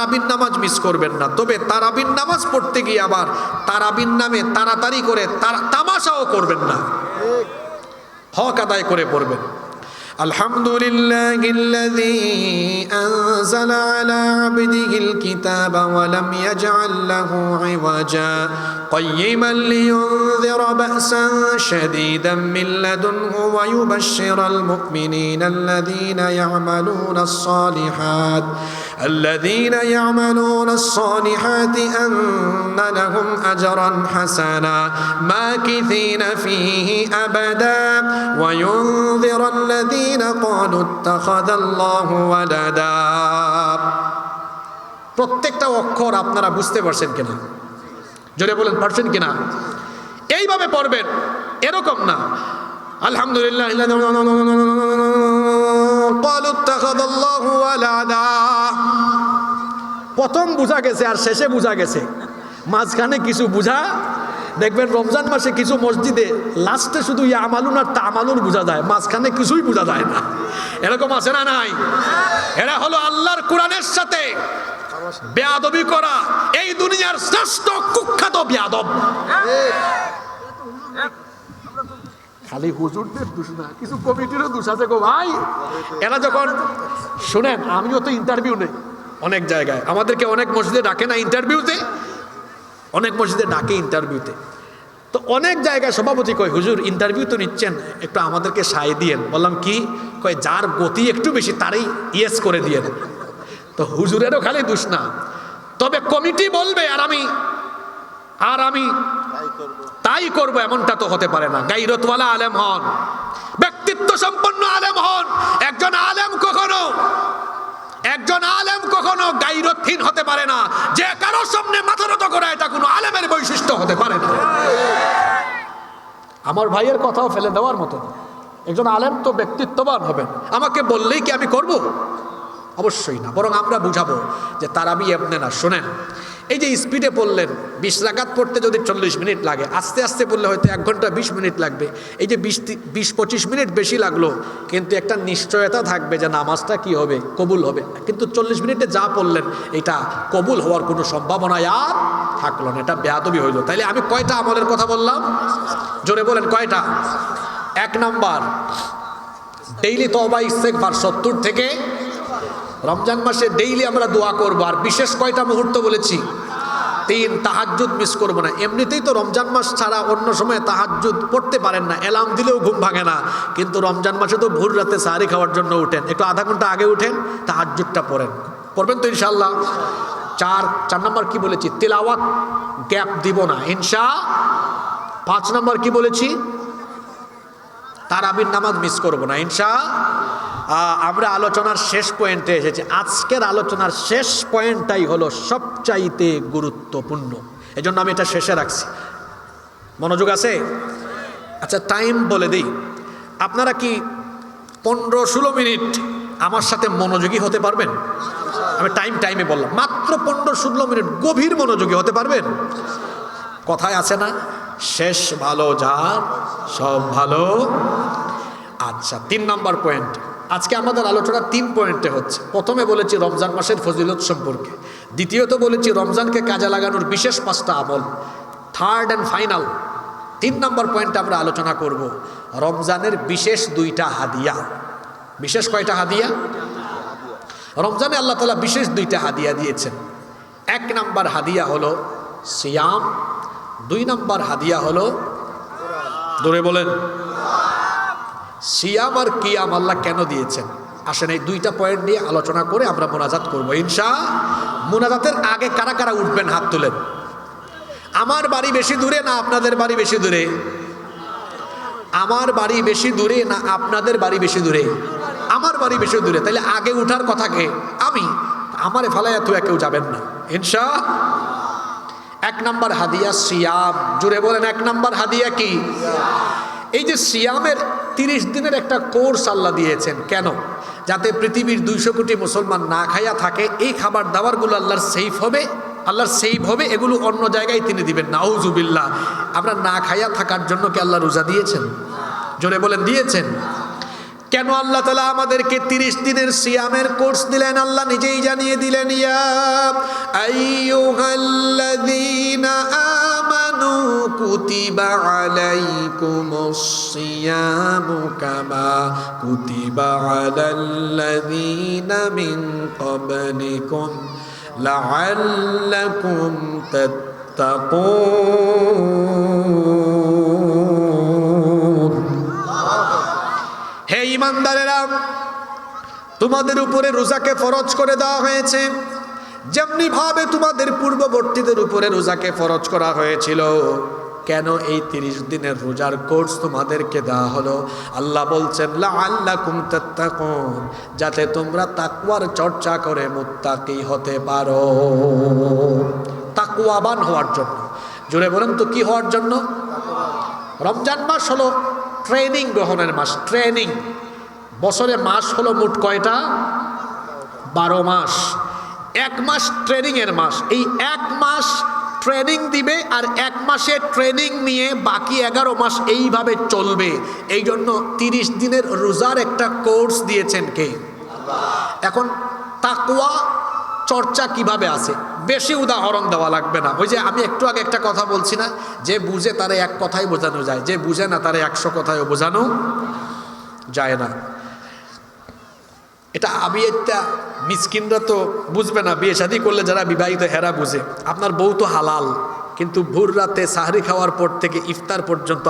তারাবিন নামাজ মিস করবেন না তবে তারাবিন নামাজ পড়তে গিয়ে আবার তারাবিন নামে তাড়াতাড়ি করে তারা- তামাশাও করবেন না হক আদায় করে পড়বেন الحمد لله الذي أنزل على عبده الكتاب ولم يجعل له عوجا قيما لينذر بأسا شديدا من لدنه ويبشر المؤمنين الذين يعملون الصالحات الذين يعملون الصالحات أن لهم أجرا حسنا ماكثين فيه أبدا وينذر الذين قالوا اتخذ الله ولدا প্রত্যেকটা অক্ষর আপনারা বুঝতে পারছেন কিনা জোরে বলেন পারছেন কিনা এইভাবে পড়বেন এরকম না আলহামদুলিল্লাহ قالوا اتخذ الله ولدا প্রথম বোঝা গেছে আর শেষে বোঝা গেছে মাঝখানে কিছু বোঝা দেখবেন রমজান মাসে কিছু মসজিদে লাস্টে শুধু ইয়া আমালুন আর তা আমালুন বোঝা যায় মাঝখানে কিছুই বোঝা যায় না এরকম আছে না নাই এরা হলো আল্লাহর কোরআনের সাথে বেয়াদবি করা এই দুনিয়ার শ্রেষ্ঠ কুখ্যাত বেয়াদব খালি হুজুরদের দোষ না, কিছু কমিটিরও দোষ আছে গো ভাই। এরা যখন, শোনেন, আমিও তো ইন্টারভিউ নেই অনেক জায়গায়। আমাদেরকে অনেক মসজিদে ডাকে না ইন্টারভিউতে অনেক মসজিদে ডাকে ইন্টারভিউতে তো অনেক জায়গায় সভাপতি কয়, হুজুর ইন্টারভিউ তো নিচ্ছেন, একটু আমাদেরকে সায় দিয়েন। বললাম, কি? কয়, যার গতি একটু বেশি, তারই ইয়েস করে দিয়েন। তো হুজুরেরও খালি দোষ না। তবে কমিটি বলবে, আর আমি আর আমি তাই করব। এমনটা তো হতে পারে না। গাইরতওয়ালা আলেম হন ব্যক্তিত্ব সম্পন্ন আলেম হন। একজন আলেম কখনো, একজন আলেম কখনো গাইরতহীন হতে পারে না। যে কারোর সামনে মাথা নত করা, এটা কোনো আলেমের বৈশিষ্ট্য হতে পারে না। আমার ভাইয়ের কথাও ফেলে দেওয়ার মতো। একজন আলেম তো ব্যক্তিত্ববান হবেন আমাকে বললেই কি আমি করব? অবশ্যই না, বরং আমরা বুঝাবো যে তারাবি এমনি না, শোনেন। এই যে স্পিডে পড়লেন, বিশ রাকাত পড়তে যদি চল্লিশ মিনিট লাগে, আস্তে আস্তে পড়লে হয়তো এক ঘণ্টা বিশ মিনিট লাগবে। এই যে বিশ বিশ পঁচিশ মিনিট বেশি লাগল, কিন্তু একটা নিশ্চয়তা থাকবে যে নামাজটা কি হবে, কবুল হবে। কিন্তু চল্লিশ মিনিটে যা পড়লেন, এটা কবুল হওয়ার কোনো সম্ভাবনা আর থাকল না, এটা বেয়াদবি হইল। তাইলে আমি কয়টা আমলের কথা বললাম? জোরে বলেন, কয়টা? এক নাম্বার ডেইলি তবা ইস্তেকবার সত্তর থেকে রমজান মাসে ডেইলি আমরা দোয়া করব, আর বিশেষ কয়টা মুহূর্ত বলেছি? তিন, তাহাজ্জুদ মিস করব না। এমনিতেই তো রমজান মাস ছাড়া অন্য সময় তাহাজ্জুদ পড়তে পারেন না অ্যালার্ম দিলেও ঘুম ভাঙে না। কিন্তু রমজান মাসে তো ভোর রাতে সাহারি খাওয়ার জন্য উঠেন। একটু আধা ঘণ্টা আগে উঠেন, তাহাজ্জুদটা পড়েন। পড়বেন তো ইনশাল্লাহ চার চার নম্বর কি বলেছি? তেলাওয়াত গ্যাপ দিব না। ইনশা, পাঁচ নম্বর কি বলেছি? তার তারাবির নামাজ মিস করব না। ইনশা আমরা আলোচনার শেষ পয়েন্টে এসেছি। আজকের আলোচনার শেষ পয়েন্টটাই হলো সবচাইতে গুরুত্বপূর্ণ। এজন্য আমি এটা শেষে রাখছি। মনোযোগ আছে? আচ্ছা টাইম বলে দিই। আপনারা কি পনেরো ষোলো মিনিট আমার সাথে মনোযোগী হতে পারবেন? আমি টাইম টাইমে বললাম। মাত্র পনেরো ষোলো মিনিট গভীর মনোযোগী হতে পারবেন? কথায় আছে না? শেষ ভালো যার সব ভালো। আচ্ছা তিন নম্বর পয়েন্ট আজকে আমাদের আলোচনা তিন পয়েন্টে হচ্ছে। প্রথমে বলেছি রমজান মাসের ফজিলত সম্পর্কে। দ্বিতীয়ত বলেছি রমজানকে কাজে লাগানোর বিশেষ পাঁচটা আমল। থার্ড অ্যান্ড ফাইনাল, তিন নম্বর পয়েন্টে আমরা আলোচনা করব রমজানের বিশেষ দুইটা হাদিয়া। বিশেষ কয়টা হাদিয়া? রমজানে আল্লাহ তালা বিশেষ দুইটা হাদিয়া দিয়েছেন। এক নাম্বার হাদিয়া হলো সিয়াম, দুই নাম্বার হাদিয়া হলো দূরে বলেন। সিয়াম আর কিয়াম আল্লাহ কেন দিয়েছেন? আসেন এই দুইটা পয়েন্ট নিয়ে আলোচনা করে আমরা মোনাজাত করব। ইনশা মোনাজাতের আগে কারা কারা উঠবেন হাত তুলেন? আমার বাড়ি বেশি দূরে না আপনাদের বাড়ি বেশি দূরে? আমার বাড়ি বেশি দূরে না আপনাদের বাড়ি বেশি দূরে? আমার বাড়ি বেশি দূরে। তাহলে আগে উঠার কথা কে? আমি। আমারে ফালাইয়া তুই কেউ যাবেন না। ইনশা এক নম্বর হাদিয়া সিয়াম। জুড়ে বলেন, এক নম্বর হাদিয়া কি? এই যে সিয়ামের তিরিশ দিনের একটা কোর্স আল্লাহ দিয়েছেন। কেন? যাতে পৃথিবীর দুইশো কোটি মুসলমান না খাইয়া থাকে, এই খাবার দাবারগুলো আল্লাহর সেফ হবে, আল্লাহর সেফ হবে, এগুলো অন্য জায়গায় তিনি দিবেন। নাউজুবিল্লাহ, আমরা না খাইয়া থাকার জন্য কি আল্লাহ রোজা দিয়েছেন? জোরে বলেন, দিয়েছেন। কেন আল্লাহ তালা আমাদেরকে তিরিশ দিনের সিয়ামের কোর্স দিলেন? আল্লাহ নিজেই জানিয়ে দিলেন আমানু কুতিবা আলাইকুমুস সিয়ামু কামা কুতিবা আলাল্লাযীনা মিন ক্বাবলিকুম লাআল্লাকুম তাত্তাকুন। ইমানদারেরা, তোমাদের উপরে রোজাকে ফরজ করে দেওয়া হয়েছে। যেমনি ভাবে তোমাদের পূর্ববর্তীদের উপরে রোজাকে ফরজ করা হয়েছিল, কেন এই তিরিশ দিনের রোজার কোর্স তোমাদেরকে দেওয়া হলো? আল্লাহ বলছেন আল্লাহ কুমতাত্তাকুন যাতে তোমরা তাকুয়ার চর্চা করে মুত্তাকি হতে পারো। তাকুয়াবান হওয়ার জন্য। জোরে বলেন তো, কি হওয়ার জন্য? রমজান মাস হলো ট্রেনিং গ্রহণের মাস, ট্রেনিং। বছরে মাস হলো মোট কয়টা? বারো মাস। এক মাস ট্রেনিংয়ের মাস। এই এক মাস ট্রেনিং দিবে আর এক মাসে ট্রেনিং নিয়ে বাকি এগারো মাস এইভাবে চলবে। এই জন্য তিরিশ দিনের রোজার একটা কোর্স দিয়েছেন কে? এখন তাকুয়া চর্চা কীভাবে আছে? বেশি উদাহরণ দেওয়া লাগবে না। ওই যে আমি একটু আগে একটা কথা বলছি না, যে বুঝে তারে এক কথাই বোঝানো যায়। যে বুঝে না তারে একশো কথায়ও বোঝানো যায় না। এটা আমি একটা মিসকিনরা তো বুঝবে না, বিয়ে শাদি করলে যারা বিবাহিত হেরা বুঝে। আপনার বউ তো হালাল, কিন্তু ভোর রাতে সাহরি খাওয়ার পর থেকে ইফতার পর্যন্ত